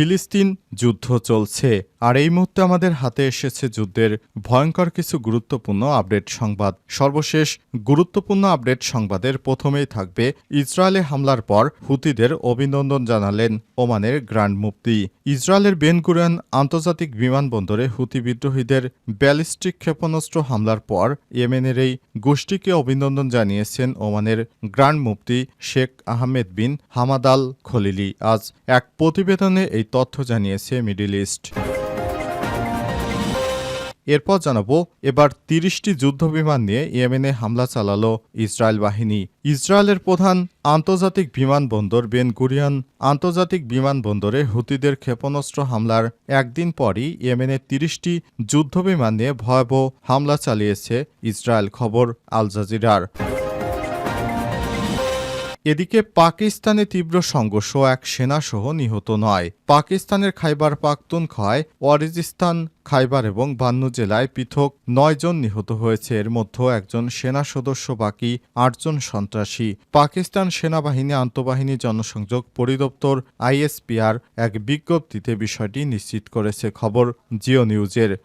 ফিলিস্তিন যুদ্ধ চলছে। আর এই মুহূর্তে আমাদের হাতে এসেছে যুদ্ধের ভয়ঙ্কর কিছু গুরুত্বপূর্ণ আপডেট সংবাদ। সর্বশেষ গুরুত্বপূর্ণ আপডেট সংবাদের প্রথমেই থাকবে ইসরায়েলে হামলার পর হুতিদের অভিনন্দন জানালেন ওমানের গ্র্যান্ড মুফতি। ইসরায়েলের বেনগুরিয়ান আন্তর্জাতিক বিমানবন্দরে হুতি বিদ্রোহীদের ব্যালিস্টিক ক্ষেপণাস্ত্র হামলার পর ইয়েমেনের এই গোষ্ঠীকে অভিনন্দন জানিয়েছেন ওমানের grand mufti Sheikh Ahmed bin Hamad Al Khalili আজ এক প্রতিবেদনে এই তথ্য জানিয়েছে মিডিল ইস্ট। এরপর জানাব, এবার তিরিশটি যুদ্ধবিমান নিয়ে ইয়েমেনে হামলা চালালো ইসরায়েল বাহিনী। ইসরায়েলের প্রধান আন্তর্জাতিক বিমানবন্দর বেন গুরিয়ান আন্তর্জাতিক বিমানবন্দরে হুতিদের ক্ষেপণাস্ত্র হামলার একদিন পরই ইয়েমেনে তিরিশটি যুদ্ধবিমান নিয়ে ভয়াবহ হামলা চালিয়েছে ইসরায়েল। খবর আল জাজিরার। এদিকে পাকিস্তানে তীব্র সংঘর্ষ এক সেনাসহ নিহত নয়। পাকিস্তানের খাইবার পাখতুনখয় ওয়ারিজিস্তান খাইবার এবং বান্নু জেলায় পৃথক নয়জন নিহত হয়েছে। এর মধ্যে একজন সেনা সদস্য, বাকি আটজন সন্ত্রাসী। পাকিস্তান সেনাবাহিনী আন্তঃবাহিনী জনসংযোগ পরিদপ্তর আইএসপিআর এক বিজ্ঞপ্তিতে বিষয়টি নিশ্চিত করেছে। খবর জিও নিউজের।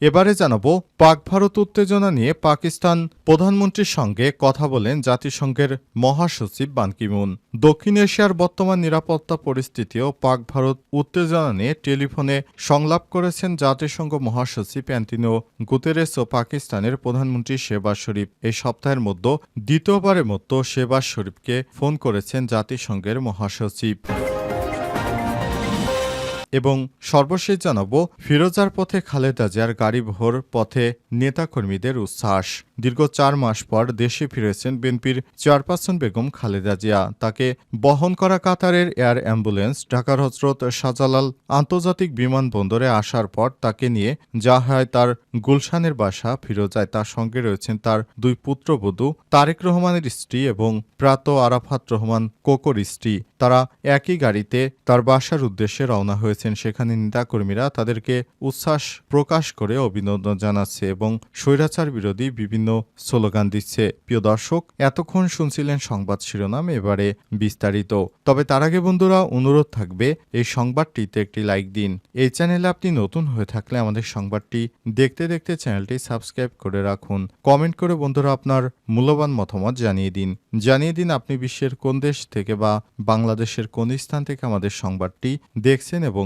এবারে জানাব, পাক ভারত উত্তেজনা নিয়ে পাকিস্তান প্রধানমন্ত্রীর সঙ্গে কথা বলেন জাতিসংঘের মহাসচিব বানকিমুন দক্ষিণ এশিয়ার বর্তমান নিরাপত্তা পরিস্থিতি ও পাক ভারত উত্তেজনা নিয়ে টেলিফোনে সংলাপ করেছেন জাতিসংঘ মহাসচিব অ্যান্টিনো গুতেরেস ও পাকিস্তানের প্রধানমন্ত্রী শেবাজ শরীফ। এই সপ্তাহের মধ্যে দ্বিতীয়বারের মতো শেবাজ শরীফকে ফোন করেছেন জাতিসংঘের মহাসচিব। এবং সর্বশেষ জানাব, ফিরোজার পথে খালেদা জিয়ার গাড়ি ভোর পথে নেতাকর্মীদের উচ্ছ্বাস। দীর্ঘ চার মাস পর দেশে ফিরেছেন বিএনপির চেয়ারপারসন বেগম খালেদা জিয়া। তাকে বহন করা কাতারের এয়ার অ্যাম্বুলেন্স ঢাকার হজরত শাহজালাল আন্তর্জাতিক বিমানবন্দরে আসার পর তাকে নিয়ে যা হয় তার গুলশানের বাসা ফিরোজায়। তার সঙ্গে রয়েছেন তার দুই পুত্রবধূ তারেক রহমানের স্ত্রী এবং প্রাত আরাফাত রহমান কোকর স্ত্রী। তারা একই গাড়িতে তার বাসার উদ্দেশ্যে রওনা হয়েছেন সেখানে নেতাকর্মীরা তাদেরকে উচ্ছ্বাস প্রকাশ করে অভিনন্দন জানাচ্ছে এবং স্বৈরাচার বিরোধী বিভিন্ন স্লোগান দিচ্ছে। প্রিয় দর্শক, এতক্ষণ শুনছিলেন সংবাদ শিরোনাম, এবারে বিস্তারিত। তবে তার আগে বন্ধুরা, অনুরোধ থাকবে, এই সংবাদটিতে একটি লাইক দিন। এই চ্যানেলে আপনি নতুন হয়ে থাকলে আমাদের সংবাদটি দেখতে দেখতে চ্যানেলটি সাবস্ক্রাইব করে রাখুন। কমেন্ট করে বন্ধুরা আপনার মূল্যবান মতামত জানিয়ে দিন। জানিয়ে দিন আপনি বিশ্বের কোন দেশ থেকে বা বাংলাদেশের কোন স্থান থেকে আমাদের সংবাদটি দেখছেন এবং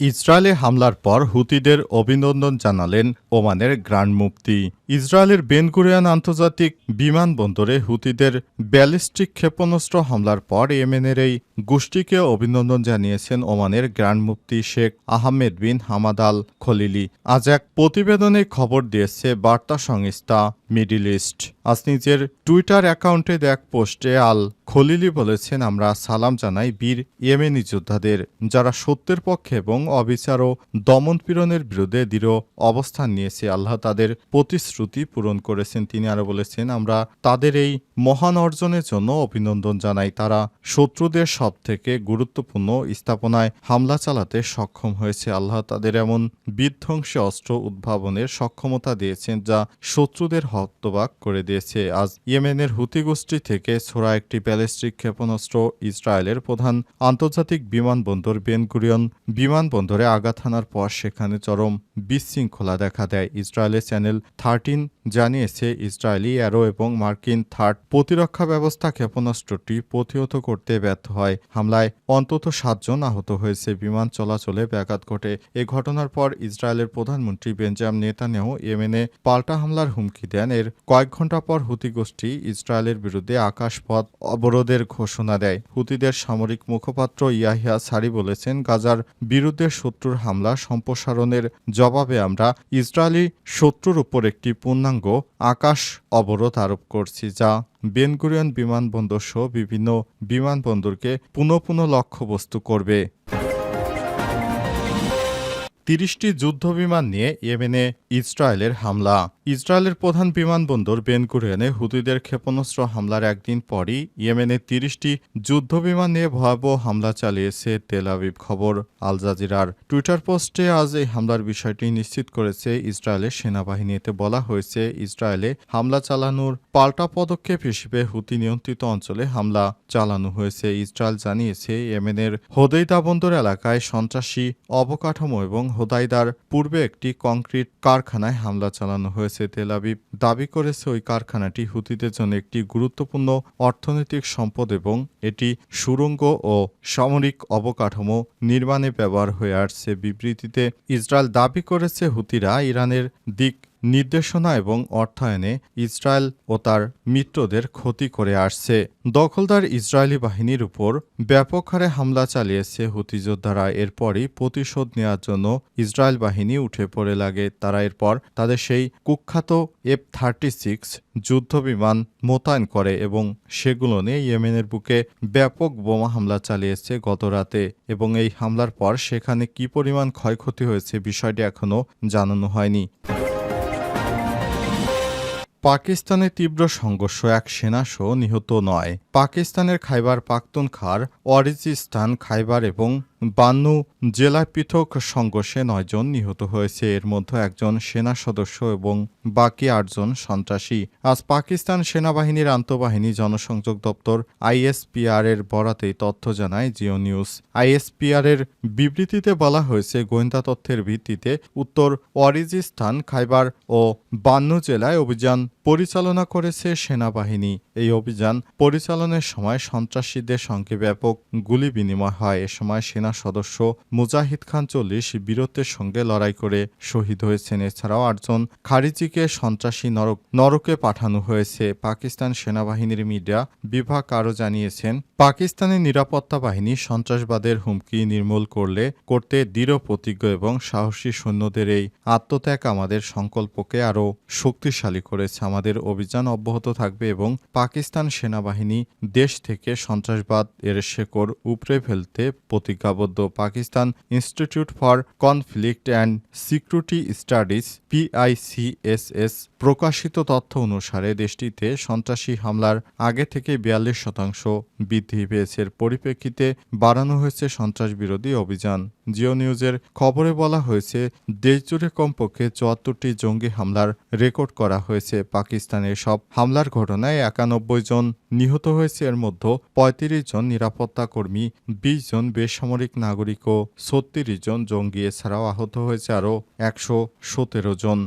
ইসরায়েলে হামলার পর হুতিদের অভিনন্দন জানালেন ওমানের গ্রান্ড মুফতি। ইসরায়েলের বেনগুরিয়ান আন্তর্জাতিক বিমানবন্দরে হুতিদের ব্যালিস্টিক ক্ষেপণাস্ত্র হামলার পর ইয়েমেনের এই গোষ্ঠীকে অভিনন্দন জানিয়েছেন ওমানের grand mufti Sheikh Ahmed bin Hamad Al Khalili আজ এক প্রতিবেদনে খবর দিয়েছে বার্তা সংস্থা মিডিল ইস্ট আজ নিজের টুইটার অ্যাকাউন্টে এক পোস্টে আল খলিলি বলেছেন, আমরা সালাম জানাই বীর ইয়েমেনি যোদ্ধাদের, যারা সত্যের পক্ষে এবং অবিচার ও দমনপীড়নের বিরুদ্ধে দৃঢ় অবস্থান নিয়েছে। আল্লাহ তাদের প্রতিশ্রুতি পূরণ করেছেন। তিনি আরও বলেছেন, আমরা তাদের এই মহান অর্জনের জন্য অভিনন্দন জানাই। তারা শত্রুদের সব থেকে গুরুত্বপূর্ণ স্থাপনায় হামলা চালাতে সক্ষম হয়েছে। আল্লাহ তাদের এমন বিধ্বংসী অস্ত্র উদ্ভাবনের সক্ষমতা দিয়েছেন, যা শত্রুদের হতবাক করে দিয়েছে। আজ ইয়েমেনের হুতি গোষ্ঠী থেকে ছোড়া একটি ব্যালিস্টিক ক্ষেপণাস্ত্র ইসরায়েলের প্রধান আন্তর্জাতিক বিমানবন্দর বেনগুরিয়ন বিমানবন্দরে আঘাত হানার পর সেখানে চরম বিশৃঙ্খলা দেখা দেয়। ইসরায়েলের চ্যানেল থার্টিন জানিয়েছে ইসরায়েলি অ্যারো এবং মার্কিন থার্ড প্রতিরক্ষা ব্যবস্থা ক্ষেপণাস্ত্রটি প্রতিহত করতে ব্যর্থ হয়। হামলায় অন্তত সাতজন আহত হয়েছে। বিমান চলাচলে ব্যাঘাত ঘটে। এ ঘটনার পর ইসরায়েলের প্রধানমন্ত্রী বেঞ্জাম নেতানিয়াহু ইয়েমেনে পাল্টা হামলার হুমকি দেন। এর কয়েক ঘণ্টা পর হুতি গোষ্ঠী ইসরায়েলের বিরুদ্ধে আকাশপথ অবরোধের ঘোষণা দেয়। হুতিদের সামরিক মুখপাত্র ইয়াহিয়া সারি বলেছেন, গাজার বিরুদ্ধে শত্রুর হামলা সম্প্রসারণের জবাবে আমরা ইসরায়েলি শত্রুর উপর একটি পূর্ণাঙ্গ আকাশ অবরোধ আরোপ করছি, যা বেনগুরিয়ন বিমানবন্দর সহ বিভিন্ন বিমানবন্দরকে পুনঃ পুনঃ লক্ষ্যবস্তু করবে। তিরিশটি যুদ্ধবিমান নিয়ে ইয়েমেনে ইসরায়েলের হামলা। ইসরায়েলের প্রধান বিমানবন্দর বেন গুরিয়নে হুতিদের ক্ষেপণাস্ত্র হামলার একদিন পরই ইয়েমেনের তিরিশটি যুদ্ধবিমান নিয়ে ভয়াবহ হামলা চালিয়েছে তেল আবিব খবর। আল জাজিরার টুইটার পোস্টে আজ এই হামলার বিষয়টি নিশ্চিত করেছে ইসরায়েলের সেনাবাহিনীতে বলা হয়েছে, ইসরায়েলে হামলা চালানোর পাল্টা পদক্ষেপ হিসেবে হুতি নিয়ন্ত্রিত অঞ্চলে হামলা চালানো হয়েছে। ইসরায়েল জানিয়েছে, ইয়েমেনের হোদাইদা বন্দর এলাকায় সন্ত্রাসী অবকাঠামো এবং হোদাইদার পূর্বে একটি কংক্রিট কারখানায় হামলা চালানো হয়েছে। Tel Aviv. দাবি করেছে ওই কারখানাটি হুতিদের জন্য একটি গুরুত্বপূর্ণ অর্থনৈতিক সম্পদ এবং এটি সুরঙ্গ ও সামরিক অবকাঠামো নির্মাণে ব্যবহার হয়ে আসছে। বিবৃতিতে ইসরায়েল দাবি করেছে হুতিরা ইরানের দিক নির্দেশনা এবং অর্থায়নে ইসরায়েল ও তার মিত্রদের ক্ষতি করে আসছে। দখলদার ইসরায়েলি বাহিনীর উপর ব্যাপক হারে হামলা চালিয়েছে হুতি যোদ্ধারা। এরপরই প্রতিশোধ নেওয়ার জন্য ইসরায়েল বাহিনী উঠে পড়ে লাগে। তারা এরপর তাদের সেই কুখ্যাত এফ থার্টি সিক্স যুদ্ধবিমান মোতায়েন করে এবং সেগুলো নিয়ে ইয়েমেনের বুকে ব্যাপক বোমা হামলা চালিয়েছে গত রাতে এবং এই হামলার পর সেখানে কি পরিমাণ ক্ষয়ক্ষতি হয়েছে বিষয়টি এখনও জানানো হয়নি। পাকিস্তানে তীব্র সংঘর্ষ এক সেনাসহ নিহত নয়। পাকিস্তানের খাইবার পাখতুনখার অরিজিস্তান খাইবার এবং বান্নু জেলায় পৃথক সংঘর্ষে নয়জন নিহত হয়েছে। এর মধ্যে একজন সেনা সদস্য এবং বাকি আটজন সন্ত্রাসী। আজ পাকিস্তান সেনাবাহিনীর আন্তঃবাহিনী জনসংযোগ দপ্তর আইএসপিআর এর বরাতে তথ্য জানায় জিও নিউজ। আইএসপিআর এর বিবৃতিতে বলা হয়েছে, গোয়েন্দা তথ্যের ভিত্তিতে উত্তর অরিজিস্তান খাইবার ও বান্নু জেলায় অভিযান পরিচালনা করেছে সেনাবাহিনী। এই অভিযান পরিচালনার সময় সন্ত্রাসীদের সঙ্গে ব্যাপক গুলি বিনিময় হয়। এ সময় সেনা সদস্য মুজাহিদ খান চল্লিশ বীরত্বের সঙ্গে লড়াই করে শহীদ হয়েছেন। এছাড়াও আটজন খারিজিকে সন্ত্রাসী নরক, নরকে পাঠানো হয়েছে। পাকিস্তান সেনাবাহিনীর মিডিয়া বিভাগ আরও জানিয়েছেন, পাকিস্তানের নিরাপত্তা বাহিনী সন্ত্রাসবাদের হুমকি নির্মূল করলে, করতে দৃঢ় প্রতিজ্ঞ এবং সাহসী সৈন্যদের এই আত্মত্যাগ আমাদের সংকল্পকে আরও শক্তিশালী করেছে। আমাদের অভিযান অব্যাহত থাকবে এবং পাকিস্তান সেনাবাহিনী দেশ থেকে সন্ত্রাসবাদ এর শেকড় উপড়ে ফেলতে প্রতিজ্ঞাবদ্ধ Pakistan institute for conflict and security studies, PICSS প্রকাশিত তথ্য অনুসারে দেশটিতে সন্ত্রাসী হামলার আগে থেকে বিয়াল্লিশ শতাংশ বৃদ্ধি পেয়েছে। এর পরিপ্রেক্ষিতে বাড়ানো হয়েছে সন্ত্রাস বিরোধী অভিযান। জিও নিউজের খবরে বলা হয়েছে, দেশজুড়ে কমপক্ষে চুয়াত্তরটি জঙ্গি হামলার রেকর্ড করা হয়েছে। পাকিস্তানের সব হামলার ঘটনায় একানব্বই জন নিহত হয়েছে। এর মধ্যে পঁয়ত্রিশ জন নিরাপত্তা কর্মী, বিশ জন বেসামরিক নাগরিক ও ছত্রিশ জন জঙ্গি। এছাড়াও আহত হয়েছে আরও একশো সতেরো জন।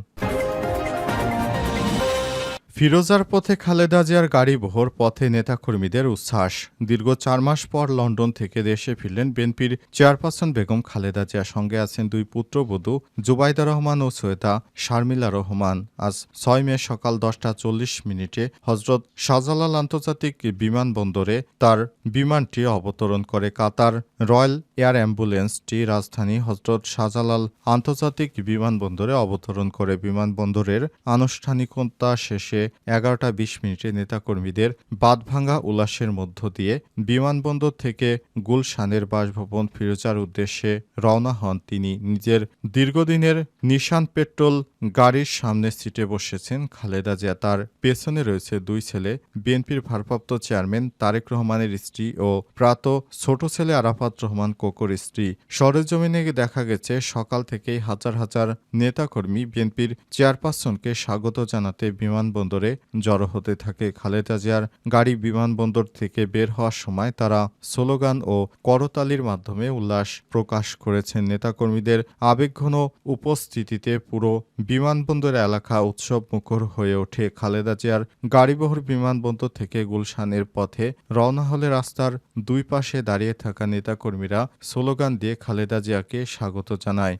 ফিরোজার পথে খালেদা জিয়ার গাড়ি বহর পথে নেতাকর্মীদের উচ্ছ্বাস। দীর্ঘ চার মাস পর লন্ডন থেকে দেশে ফিরলেন বিএনপির চেয়ারপারসন বেগম খালেদা জিয়ার সঙ্গে আছেন দুই পুত্রবধূ জুবাইদা রহমান ও সৈয়দা শারমিলা রহমান। আজ ছয় মে সকাল দশটা চল্লিশ মিনিটে হজরত শাহজালাল আন্তর্জাতিক বিমানবন্দরে তার বিমানটি অবতরণ করে কাতার রয়্যাল এয়ার অ্যাম্বুলেন্সটি রাজধানী হজরত শাহজালাল আন্তর্জাতিক বিমানবন্দরে অবতরণ করে। বিমানবন্দরের আনুষ্ঠানিকতা শেষে এগারোটা বিশ মিনিটে নেতাকর্মীদের বাদভাঙ্গা উল্লাসের মধ্য দিয়ে বিমানবন্দর থেকে গুলশানের বাসভবন ফিরোজার উদ্দেশ্যে রওনা হন তিনি। নিজের দীর্ঘদিনের নিশান পেট্রোল গাড়ির সামনে সিটে বসেছেন খালেদা জিয়া। তার পেছনে রয়েছে দুই ছেলে। বিএনপির ভারপ্রাপ্ত চেয়ারম্যান তারেক রহমানের স্ত্রী ও প্রাত ছোট ছেলে আরাফাত রহমান কোকর স্ত্রী। সরেজমিনে দেখা গেছে, সকাল থেকেই হাজার হাজার নেতাকর্মী বিএনপির চেয়ারপারসনকে স্বাগত জানাতে বিমানবন্দরে জড়ো হতে থাকে খালেদা জিয়ার গাড়ি বিমানবন্দর থেকে বের হওয়ার সময় তারা স্লোগান ও করতালির মাধ্যমে উল্লাস প্রকাশ করেছেন। নেতাকর্মীদের আবেগঘন উপস্থিতিতে পুরো বিমানবন্দর এলাকা উৎসব মুখর হয়ে ওঠে। খালেদা জিয়ার গাড়িবহর বিমানবন্দর থেকে গুলশানের পথে রওনা হলে রাস্তার দুই পাশে দাঁড়িয়ে থাকা নেতাকর্মীরা স্লোগান দিয়ে খালেদা জিয়াকে স্বাগত জানায়।